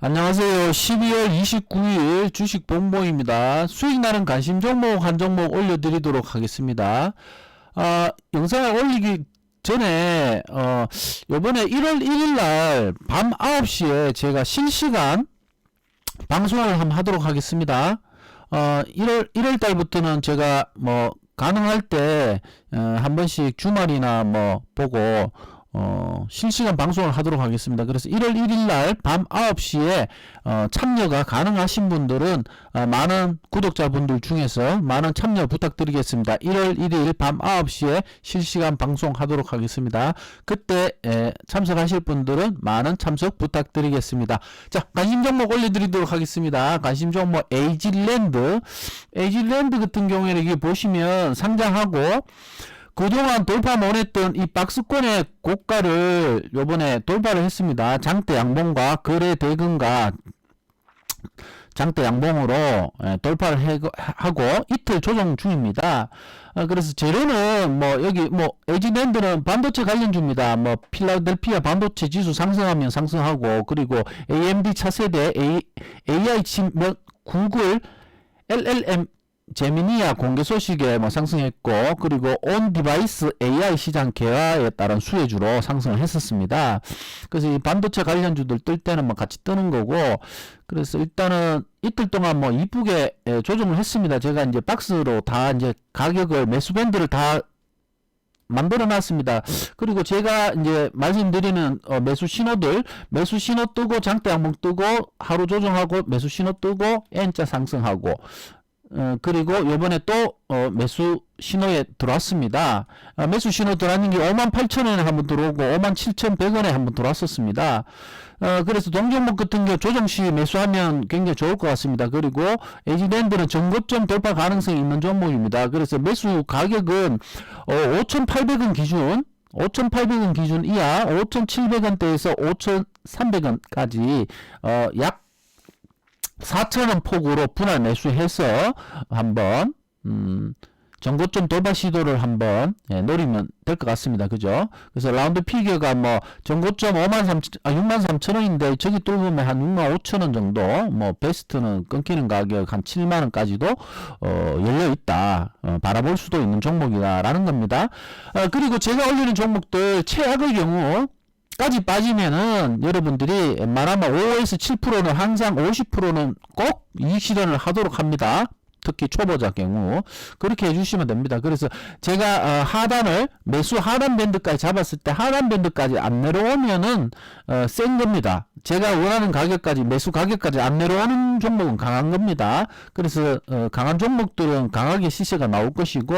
안녕하세요. 12월 29일 주식 본보입니다. 수익 나는 관심 종목 한 종목 올려드리도록 하겠습니다. 아, 영상을 올리기 전에, 어, 요번에 1월 1일 날 밤 9시에 제가 실시간 방송을 한번 하도록 하겠습니다. 어, 1월, 1월 달부터는 제가 뭐, 가능할 때, 어, 한 번씩 주말이나 뭐, 보고, 어, 실시간 방송을 하도록 하겠습니다. 그래서 1월 1일 날 밤 9시에 어, 참여가 가능하신 분들은 어, 많은 구독자분들 중에서 많은 참여 부탁드리겠습니다. 1월 1일 밤 9시에 실시간 방송하도록 하겠습니다. 그때 에, 참석하실 분들은 많은 참석 부탁드리겠습니다. 자, 관심 종목 올려드리도록 하겠습니다. 관심 종목 에이질랜드. 에이질랜드 같은 경우에는 이게 보시면 상장하고 그동안 돌파 못했던 이 박스권의 고가를 요번에 돌파를 했습니다. 장대 양봉과 거래 대금과 장대 양봉으로 예, 돌파를 해- 하고 이틀 조정 중입니다. 어, 그래서 재료는 뭐 여기 뭐 에이지랜드는 반도체 관련주입니다. 뭐 필라델피아 반도체 지수 상승하면 상승하고 그리고 AMD 차세대 AI 칩 뭐, 구글 LLM 제미니아 공개 소식에 뭐 상승했고 그리고 온 디바이스 AI 시장 개화에 따른 수혜주로 상승을 했었습니다. 그래서 이 반도체 관련주들 뜰 때는 뭐 같이 뜨는 거고 그래서 일단은 이틀 동안 뭐 이쁘게 예, 조정을 했습니다. 제가 이제 박스로 다 이제 가격을 매수 밴드를 다 만들어 놨습니다. 그리고 제가 이제 말씀드리는 어, 매수 신호들 매수 신호 뜨고 장대 항목 뜨고 하루 조정하고 매수 신호 뜨고 N자 상승하고 어, 그리고 요번에 또 어, 매수 신호에 들어왔습니다. 어, 매수 신호 들어왔는 게 58,000원에 한번 들어오고 57,100원에 한번 들어왔었습니다. 어, 그래서 동종목 같은 경우 조정 시 매수하면 굉장히 좋을 것 같습니다. 그리고 에이지랜드는 전고점 돌파 가능성이 있는 종목입니다. 그래서 매수 가격은 어, 5,800원 기준 5,800원 기준 이하 5,700원대에서 5,300원까지 어, 약 4천원 폭으로 분할 매수해서 한번 음, 전고점 돌파 시도를 한번 예, 노리면 될 것 같습니다. 그죠? 그래서 라운드 피겨가 뭐 전고점 5만 3 아, 6만 3천 원인데 저기 뚫으면 한 6만 5천 원 정도 뭐 베스트는 끊기는 가격 한 7만 원까지도 어, 열려 있다. 어, 바라볼 수도 있는 종목이다라는 겁니다. 어, 그리고 제가 올리는 종목들 최악의 경우 까지 빠지면은 여러분들이 웬만하면 5에서 7%는 항상 50%는 꼭 이익 실현을 하도록 합니다. 특히 초보자 경우 그렇게 해주시면 됩니다. 그래서 제가 어, 하단을 매수 하단 밴드까지 잡았을 때 하단 밴드까지 안 내려오면은 어, 센 겁니다. 제가 원하는 가격까지 매수 가격까지 안 내려오는 종목은 강한 겁니다. 그래서 어, 강한 종목들은 강하게 시세가 나올 것이고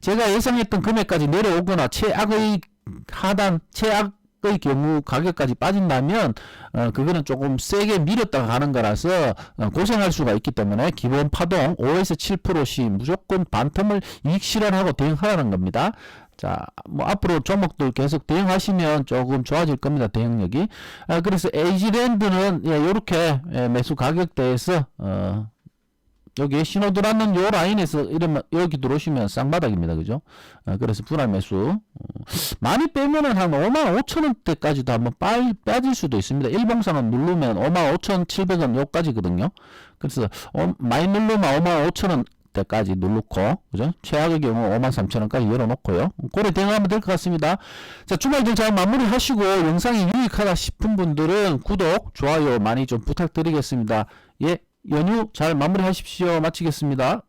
제가 예상했던 금액까지 내려오거나 최악의 하단 최악 의 경우 가격까지 빠진다면 어 그거는 조금 세게 밀었다가 가는 거라서 어, 고생할 수가 있기 때문에 기본 파동 5에서 7%시 무조건 반텀을 이익 실현하고 대응하라는 겁니다. 자, 뭐 앞으로 종목들 계속 대응하시면 조금 좋아질 겁니다. 대응력이. 아, 그래서 에이지랜드는 예, 요렇게 예, 매수 가격대에서 어 여기 신호 들어왔는 요 라인에서 이러면 여기 들어오시면 쌍바닥입니다. 그죠? 어, 그래서 분할 매수. 어, 많이 빼면은 한 5만 5천 원대까지도 한번 빨, 빠질 수도 있습니다. 일봉상은 누르면 5만 5천 7백원 요까지거든요. 그래서 어, 많이 누르면 5만 5천 원 때까지 누르고 그죠? 최악의 경우 5만 3천 원까지 열어놓고요. 고래 대응하면 될 것 같습니다. 자 주말들 잘 마무리하시고 영상이 유익하다 싶은 분들은 구독, 좋아요 많이 좀 부탁드리겠습니다. 예, 연휴 잘 마무리하십시오. 마치겠습니다.